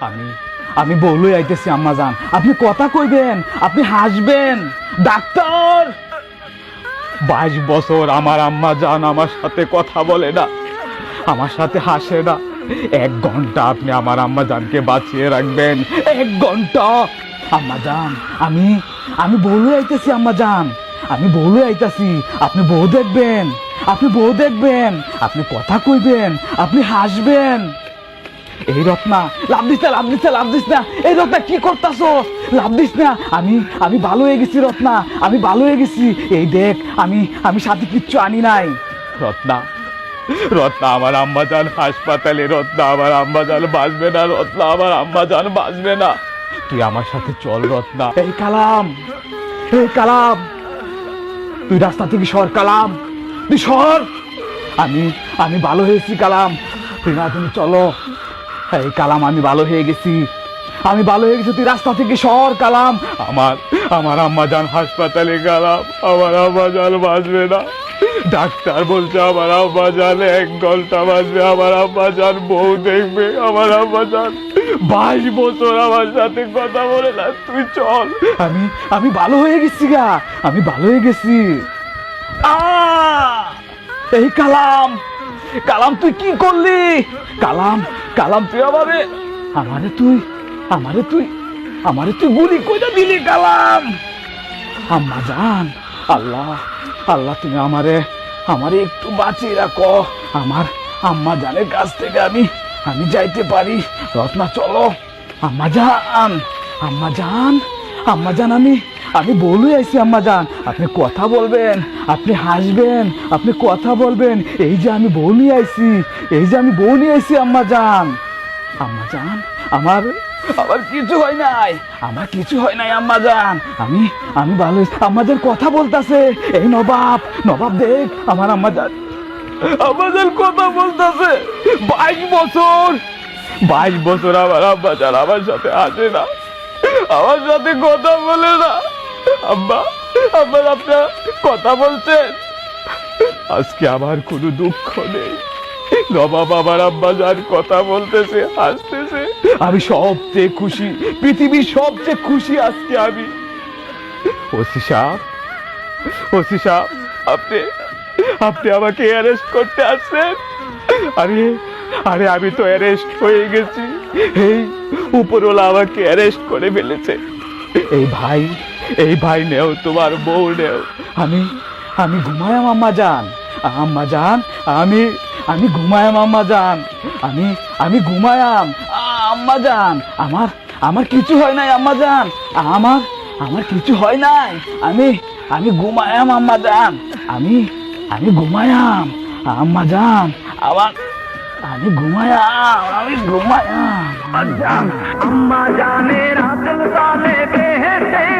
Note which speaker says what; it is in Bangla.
Speaker 1: আমি আমি বউলই আইতেছি, আম্মা যান আপনি কথা কইবেন, আপনি হাসবেন। ডাক্তার! বাইশ বছর আমার আম্মা যান আমার সাথে কথা বলে না। আমার সাথে হাসে না। এক ঘণ্টা আপনি আমার আম্মা জানকে বাঁচিয়ে রাখবেন। এক ঘণ্টা! আম্মা যান আমি আমি বউলই আইতেছি, আম্মা যান আমি বউলই আইতাছি, আপনি বউ দেখবেন। আপনি বউ দেখবেন, আপনি কথা কইবেন, আপনি হাসবেন। এই রত্না লাভ দিস না লাভ দিস না লাভ দিস না। এই রত্না কি করতাছো? লাভ দিস না। আমি আমি ভালো হয়ে গেছি রত্না আমি ভালো হয়ে গেছি। এই দেখ আমি আমি সাথে কিচ্ছু আনি নাই। রত্না রত্না আমার আম্মা যান হাসপাতালে রত্না আমার আম্মা যান বাঁচবে না রত্না আমার আম্মা যান বাঁচবে না। তুই আমার সাথে চল রত্না। এই কালাম এই কালাম। তুই রাস্তা থেকে সর কালাম। তুই সর। আমি আমি ভালো হয়েছি কালাম। তুই না তুমি চলো। এই কালাম, আমি ভালো হয়ে গেছি। আমি ভালো হয়ে গেছি, তুই রাস্তা থেকে সর কালাম। আমার আমার আম্মা যান হাসপাতালে গেলাম, আমার আম্মা যান বাঁচবে না। ডাক্তার বলছে, আমার আম্মা যান এক ঘণ্টা বাঁচবে, আমার আম্মা যান বউ দেখবে, আমার আম্মা যান বাইশ বছর আমার সাথে কথা বলে না। তুই চল। আমি আমি ভালো হয়ে গেছি গা, আমি ভালো হয়ে গেছি! এই কালাম কালাম, তুই কি করলি? কালাম কালাম তুই আমারে আমারে তুই আমারে তুই আমারে তুই গুলি কইরা দিলি কালাম। আম্মা জান, আল্লাহ আল্লাহ তুমি আমারে আমারে একটু বাঁচিয়ে রাখো। আমার আম্মা জানের কাছ থেকে আমি আমি যাইতে পারি। রত্না চলো। আম্মা জান আম্মা জান আম্মা জান আমি আমি বলুই আইছি, আম্মা জান, আপনি কথা বলবেন, আপনি হাসবেন, আপনি কথা বলবেন, এই যে আমি বউ নিয়ে আইছি, এই যে আমি বউ নিয়ে আইছি, আম্মা জান। আম্মা জান, আমার আমার কিছু হয় নাই, আমার কিছু হয় নাই, আম্মা জান। আমি আমি ভালো জান কথা বলতাছে, এই নবাব নবাব দেখ, আমার আম্মা আম্মা জান কথা বলতাছে, বাইশ বছর বাইশ বছর আমার জান আমার সাথে আসে না, আমার সাথে কথা বলে না। আম্মা আম্মার আপনার কথা বলছেন? আজকে আমার কোনো দুঃখ নেই। নবাব আমার আব্বা যার কথা বলতেছে, হাসতেছে, আমি সবচেয়ে খুশি, পৃথিবীর সবচেয়ে খুশি আজকে আমি। ওসি সাহেব ওসি সাহেব, আপনি আপনি আমাকে অ্যারেস্ট করতে আসছেন? আরে আরে, আমি তো অ্যারেস্ট হয়ে গেছি। এই, উপরওয়ালা আমাকে অ্যারেস্ট করে ফেলেছে। এই ভাই এই ভাই নেও, তোমার বউ নেও। আমি আমি ঘুমায় আম্মা যান। আম্মা যান, আমি আমি ঘুমায়াম আম্মা যান। আমি আমি ঘুমায়াম আম্মা যান। আমার আমার কিছু হয় নাই, আম্মা যান। আমার আমার কিছু হয় নাই। আমি আমি ঘুমায়াম আম্মা যান। আমি আমি ঘুমায়াম আম্মা যান। আমার, আমি ঘুমায়াম আমি ঘুমায়াম আম্মা
Speaker 2: জানে রাতল সালে বেহেতে